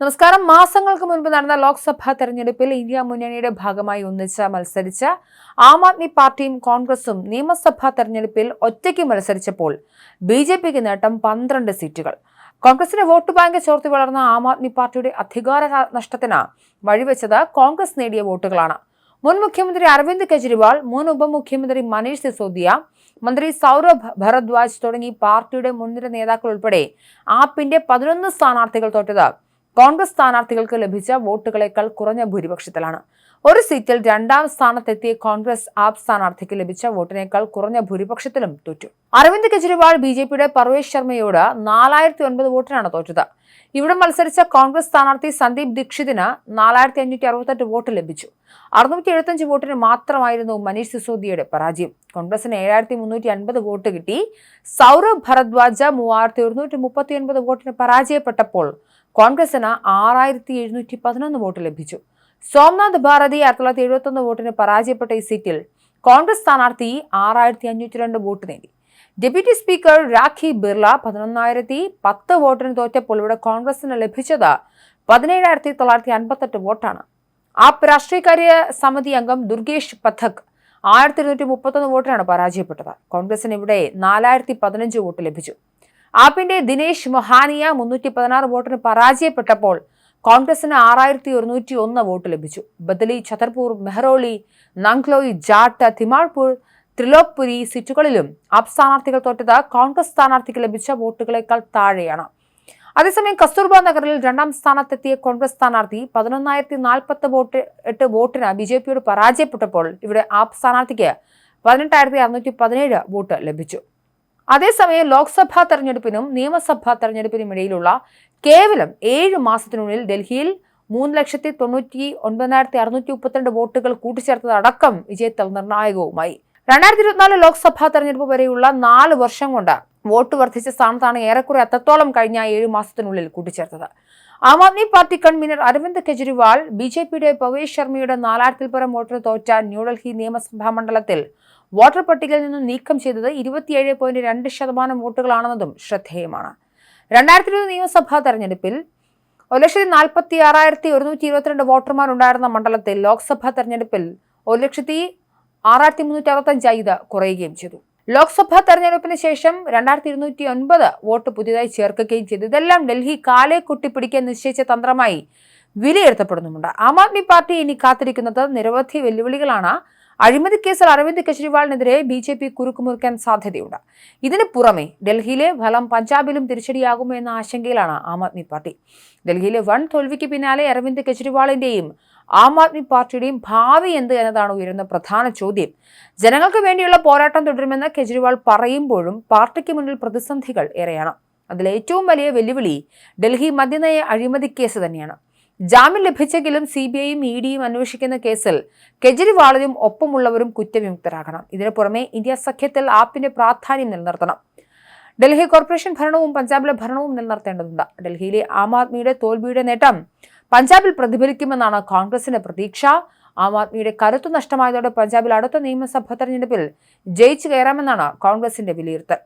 നമസ്കാരം. മാസങ്ങൾക്ക് മുൻപ് നടന്ന ലോക്സഭാ തെരഞ്ഞെടുപ്പിൽ ഇന്ത്യ മുന്നണിയുടെ ഭാഗമായി ഒന്നിച്ച് മത്സരിച്ച ആം ആദ്മി പാർട്ടിയും കോൺഗ്രസും നിയമസഭാ തെരഞ്ഞെടുപ്പിൽ ഒറ്റയ്ക്ക് മത്സരിച്ചപ്പോൾ ബി ജെ പിക്ക് നേട്ടം പന്ത്രണ്ട് സീറ്റുകൾ. കോൺഗ്രസിന്റെ വോട്ട് ബാങ്ക് ചോർത്തി വളർന്ന ആം ആദ്മി പാർട്ടിയുടെ അധികാര നഷ്ടത്തിന് വഴിവെച്ചത് കോൺഗ്രസ് നേടിയ വോട്ടുകളാണ്. മുൻ മുഖ്യമന്ത്രി അരവിന്ദ് കെജ്രിവാൾ മുൻ ഉപമുഖ്യമന്ത്രി മനീഷ് സിസോദിയ മന്ത്രി സൗരഭ് ഭരദ്വാജ് തുടങ്ങി പാർട്ടിയുടെ മുൻനിര നേതാക്കൾ ഉൾപ്പെടെ ആപ്പിന്റെ പതിനൊന്ന് സ്ഥാനാർത്ഥികൾ തോറ്റത് കോൺഗ്രസ് സ്ഥാനാർത്ഥികൾക്ക് ലഭിച്ച വോട്ടുകളേക്കാൾ കുറഞ്ഞ ഭൂരിപക്ഷത്തിലാണ്. ഒരു സീറ്റിൽ രണ്ടാം സ്ഥാനത്തെത്തിയ കോൺഗ്രസ് ആപ് സ്ഥാനാർത്ഥിക്ക് ലഭിച്ച വോട്ടിനേക്കാൾ കുറഞ്ഞ ഭൂരിപക്ഷത്തിലും തോറ്റു. അരവിന്ദ് കെജ്രിവാൾ ബി ജെ പിയുടെ പർവേഷ് ശർമ്മയോട് നാലായിരത്തി ഒൻപത് വോട്ടിനാണ് തോറ്റത്. ഇവിടെ മത്സരിച്ച കോൺഗ്രസ് സ്ഥാനാർത്ഥി സന്ദീപ് ദീക്ഷിതിന് നാലായിരത്തി അഞ്ഞൂറ്റി അറുപത്തെട്ട് വോട്ട് ലഭിച്ചു. അറുന്നൂറ്റി എഴുപത്തഞ്ച് വോട്ടിന് മാത്രമായിരുന്നു മനീഷ് സിസോദിയയുടെ പരാജയം. കോൺഗ്രസിന് ഏഴായിരത്തി മുന്നൂറ്റി അൻപത് വോട്ട് കിട്ടി. സൗരഭ് ഭരദ്വാജ മൂവായിരത്തി ഒരുന്നൂറ്റി മുപ്പത്തി ഒൻപത് വോട്ടിന് പരാജയപ്പെട്ടപ്പോൾ കോൺഗ്രസിന് ആറായിരത്തി എഴുന്നൂറ്റി പതിനൊന്ന് വോട്ട് ലഭിച്ചു. സോംനാഥ് ഭാരതി ആയിരത്തി തൊള്ളായിരത്തി എഴുപത്തൊന്ന് വോട്ടിന് പരാജയപ്പെട്ട ഈ സീറ്റിൽ കോൺഗ്രസ് സ്ഥാനാർത്ഥി ആറായിരത്തി അഞ്ഞൂറ്റി രണ്ട് വോട്ട് നേടി. ഡെപ്യൂട്ടി സ്പീക്കർ രാഖി ബിർള പതിനൊന്നായിരത്തി പത്ത് വോട്ടിന് തോറ്റപ്പോൾ ഇവിടെ കോൺഗ്രസിന് ലഭിച്ചത് പതിനേഴായിരത്തി തൊള്ളായിരത്തി അൻപത്തെട്ട് വോട്ടാണ്. ആപ്പ് രാഷ്ട്രീയകാര്യ സമിതി അംഗം ദുർഗേഷ് പഥക് ആയിരത്തി ഇരുന്നൂറ്റി മുപ്പത്തൊന്ന് വോട്ടിനാണ് പരാജയപ്പെട്ടത്. കോൺഗ്രസിന് ഇവിടെ നാലായിരത്തി പതിനഞ്ച് വോട്ട് ലഭിച്ചു. ആപ്പിന്റെ ദിനേശ് മൊഹാനിയ മുന്നൂറ്റി പതിനാറ് വോട്ടിന് പരാജയപ്പെട്ടപ്പോൾ കോൺഗ്രസിന് ആറായിരത്തി ഒരുന്നൂറ്റി ഒന്ന് വോട്ട് ലഭിച്ചു. ബദലി ഛതർപൂർ മെഹ്റോളി നങ്ക്ലോയി ജാട്ട തിമാൾപൂർ ത്രിലോക്പുരി സീറ്റുകളിലും ആപ് സ്ഥാനാർത്ഥികൾ തോറ്റത് കോൺഗ്രസ് സ്ഥാനാർത്ഥിക്ക് ലഭിച്ച വോട്ടുകളേക്കാൾ താഴെയാണ്. അതേസമയം കസ്തൂർബ നഗറിൽ രണ്ടാം സ്ഥാനത്തെത്തിയ കോൺഗ്രസ് സ്ഥാനാർത്ഥി പതിനൊന്നായിരത്തി നാൽപ്പത്തി വോട്ട് എട്ട് വോട്ടിന് ബി ജെ പിയോട് പരാജയപ്പെട്ടപ്പോൾ ഇവിടെ ആപ് സ്ഥാനാർത്ഥിക്ക് പതിനെട്ടായിരത്തി അറുന്നൂറ്റി പതിനേഴ് വോട്ട് ലഭിച്ചു. അതേസമയം ലോക്സഭാ തെരഞ്ഞെടുപ്പിനും നിയമസഭാ തെരഞ്ഞെടുപ്പിനും ഇടയിലുള്ള കേവലം ഏഴ് മാസത്തിനുള്ളിൽ ഡൽഹിയിൽ മൂന്ന് ലക്ഷത്തി തൊണ്ണൂറ്റി ഒൻപതിനായിരത്തി അറുന്നൂറ്റി മുപ്പത്തിരണ്ട് വോട്ടുകൾ കൂട്ടിച്ചേർത്തതടക്കം വിജയത്തിൽ നിർണായകവുമായി. രണ്ടായിരത്തി ഇരുപത്തിനാല് ലോക്സഭാ തെരഞ്ഞെടുപ്പ് വരെയുള്ള നാല് വർഷം കൊണ്ട് വോട്ട് വർദ്ധിച്ച സ്ഥാനത്താണ് ഏറെക്കുറെ എത്രത്തോളം കഴിഞ്ഞ ഏഴ് മാസത്തിനുള്ളിൽ കൂട്ടിച്ചേർത്തത്. Aam Aadmi Party convener Arvind Kejriwal B J പിയുടെ പവേഷ് ശർമ്മയുടെ നാലായിരത്തിൽ പരം വോട്ടിന് തോറ്റ ന്യൂഡൽഹി നിയമസഭാ മണ്ഡലത്തിൽ വോട്ടർ പട്ടികയിൽ നിന്നും നീക്കം ചെയ്തത് ഇരുപത്തിയേഴ് പോയിന്റ് രണ്ട് ശതമാനം വോട്ടുകളാണെന്നതും ശ്രദ്ധേയമാണ്. രണ്ടായിരത്തി ഇരുപത് നിയമസഭാ തെരഞ്ഞെടുപ്പിൽ ഒരു ലക്ഷത്തി നാൽപ്പത്തി ആറായിരത്തി ഒരുന്നൂറ്റി ഇരുപത്തിരണ്ട് വോട്ടർമാരുണ്ടായിരുന്ന മണ്ഡലത്തിൽ ലോക്സഭാ തെരഞ്ഞെടുപ്പിൽ ഒരു ലക്ഷത്തി ആറായിരത്തി മുന്നൂറ്റി അറുപത്തഞ്ചായി ഇത് കുറയുകയും ചെയ്തു. ലോക്സഭാ തെരഞ്ഞെടുപ്പിന് ശേഷം രണ്ടായിരത്തി ഇരുന്നൂറ്റി ഒൻപത് വോട്ട് പുതിയതായി ചേർക്കുകയും ചെയ്തു. ഇതെല്ലാം ഡൽഹി കാലെ കൊട്ടിപ്പിടിക്കാൻ നിശ്ചയിച്ച തന്ത്രമായി വിലയിരുത്തപ്പെടുന്നുമുണ്ട്. ആം ആദ്മി പാർട്ടി ഇനി കാത്തിരിക്കുന്നത് നിരവധി വെല്ലുവിളികളാണ്. അഴിമതി കേസിൽ അരവിന്ദ് കെജ്രിവാളിനെതിരെ ബി ജെ പി കുറുക്കുമുറിക്കാൻ സാധ്യതയുണ്ട്. ഇതിനു പുറമെ ഡൽഹിയിലെ ഫലം പഞ്ചാബിലും തിരിച്ചടിയാകുമോ എന്ന ആശങ്കയിലാണ് ആം ആദ്മി പാർട്ടി. ഡൽഹിയിലെ വൺ തോൽവിക്ക് പിന്നാലെ അരവിന്ദ് കെജ്രിവാളിന്റെയും ആം ആദ്മി പാർട്ടിയുടെയും ഭാവി എന്ത് എന്നതാണ് ഉയരുന്ന പ്രധാന ചോദ്യം. ജനങ്ങൾക്ക് വേണ്ടിയുള്ള പോരാട്ടം തുടരുമെന്ന് കെജ്രിവാൾ പറയുമ്പോഴും പാർട്ടിക്ക് മുന്നിൽ പ്രതിസന്ധികൾ ഏറെയാണ്. അതിൽ ഏറ്റവും വലിയ വെല്ലുവിളി ഡൽഹി മദ്യനയ അഴിമതി കേസ് തന്നെയാണ്. ജാമ്യം ലഭിച്ചെങ്കിലും സി ബി ഐയും ഇ ഡിയും അന്വേഷിക്കുന്ന കേസിൽ കെജ്രിവാളിനും ഒപ്പമുള്ളവരും കുറ്റവിമുക്തരാകണം. ഇതിനു പുറമെ ഇന്ത്യ സഖ്യത്തിൽ ആപ്പിന്റെ പ്രാധാന്യം നിലനിർത്തണം. ഡൽഹി കോർപ്പറേഷൻ ഭരണവും പഞ്ചാബിലെ ഭരണവും നിലനിർത്തേണ്ടതുണ്ട്. ഡൽഹിയിലെ ആം ആദ്മിയുടെ തോൽവിയുടെ നേട്ടം പഞ്ചാബിൽ പ്രതിഫലിക്കുമെന്നാണ് കോൺഗ്രസിന്റെ പ്രതീക്ഷ. ആം ആദ്മിയുടെ കരുത്തു നഷ്ടമായതോടെ പഞ്ചാബിൽ അടുത്ത നിയമസഭാ തെരഞ്ഞെടുപ്പിൽ ജയിച്ചു കയറാമെന്നാണ് കോൺഗ്രസിന്റെ വിലയിരുത്തൽ.